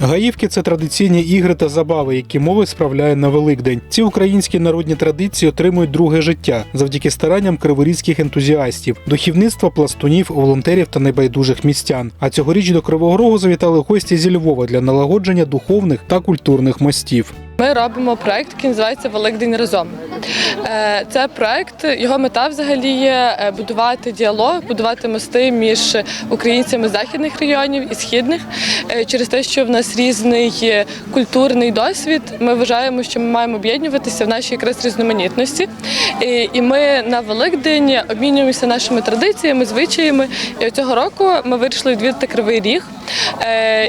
Гаївки це традиційні ігри та забави, які молодь справляє на Великдень. Ці українські народні традиції отримують друге життя завдяки старанням криворізьких ентузіастів, духівництва, пластунів, волонтерів та небайдужих містян. А цьогоріч до Кривого Рогу завітали гості зі Львова для налагодження духовних та культурних мостів. Ми робимо проект, який називається Великдень разом. Е, Це проект, його мета взагалі є е, будувати діалог, будувати мости між українцями західних районів і східних. Е, Через те, що в нас різний культурний досвід, ми вважаємо, що ми маємо об'єднуватися в нашій якраз різноманітності. І- ми на Великдень обмінюємося нашими традиціями, звичаями. І цього року ми вирішили відвідати Кривий Ріг.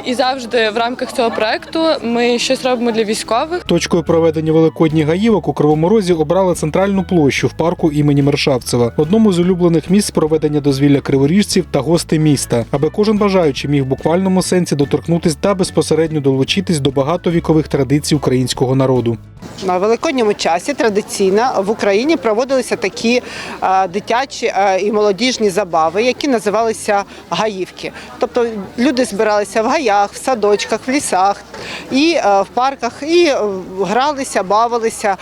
І завжди в рамках цього проекту ми щось робимо для військових. Точкою проведення великодніх гаївок у Кривому Розі обрали центральну площу в парку імені Мершавцева, одному з улюблених місць проведення дозвілля криворіжців та гостей міста, аби кожен бажаючий міг в буквальному сенсі доторкнутись та безпосередньо долучитись до багатовікових традицій українського народу. На великодньому часі традиційно в Україні проводилися такі е, дитячі е, і молодіжні забави, які називалися гаївки. Тобто люди збиралися в гаях, в садочках, в лісах і е, в парках, і гралися, бавилися.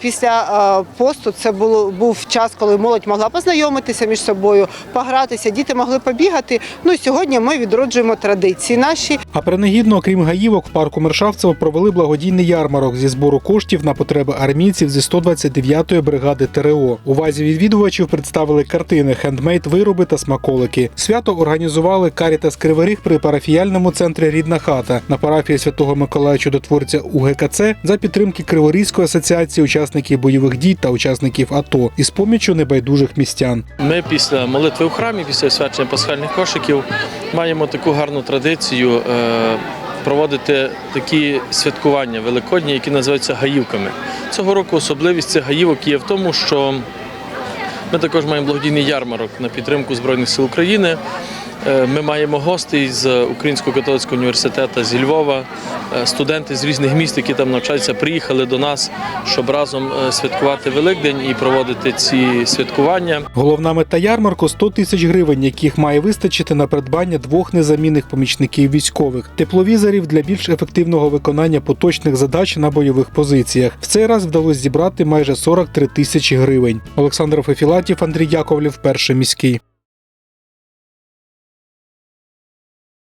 Після е, посту це було був час, коли молодь могла познайомитися між собою, погратися, діти могли побігати. Ну і сьогодні ми відроджуємо традиції наші. А принагідно, окрім гаївок, в парку Мершавцева провели благодійний ярмарок зі збору коштів на потреби армійців зі 129-ї бригади ТРО. Увазі відвідувачів представили картини, хендмейд вироби та смаколики. Свято організували Карітас Кривий Ріг при парафіяльному центрі Рідна хата на парафії Святого Миколая Чудотворця УГКЦ за підтримки Криворізької асоціації учасників бойових дій та учасників АТО із поміччю небайдужих містян. Ми після молитви у храмі, після свячення пасхальних кошиків, маємо таку гарну традицію е, проводити такі святкування великодні, які називаються гаївками. Цього року особливість цих гаївок є в тому, що ми також маємо благодійний ярмарок на підтримку Збройних сил України. Е, Ми маємо гостей з Українського католицького університету зі Львова. Е, Студенти з різних міст, які там навчаються, приїхали до нас, щоб разом е, святкувати Великдень і проводити ці святкування. Головна мета ярмарку 100 тисяч гривень, яких має вистачити на придбання двох незамінних помічників військових, тепловізорів для більш ефективного виконання поточних задач на бойових позиціях. В цей раз вдалося зібрати майже 43 тисячі гривень. Олександр Фефілатів, Андрій Яковлів, перший міський.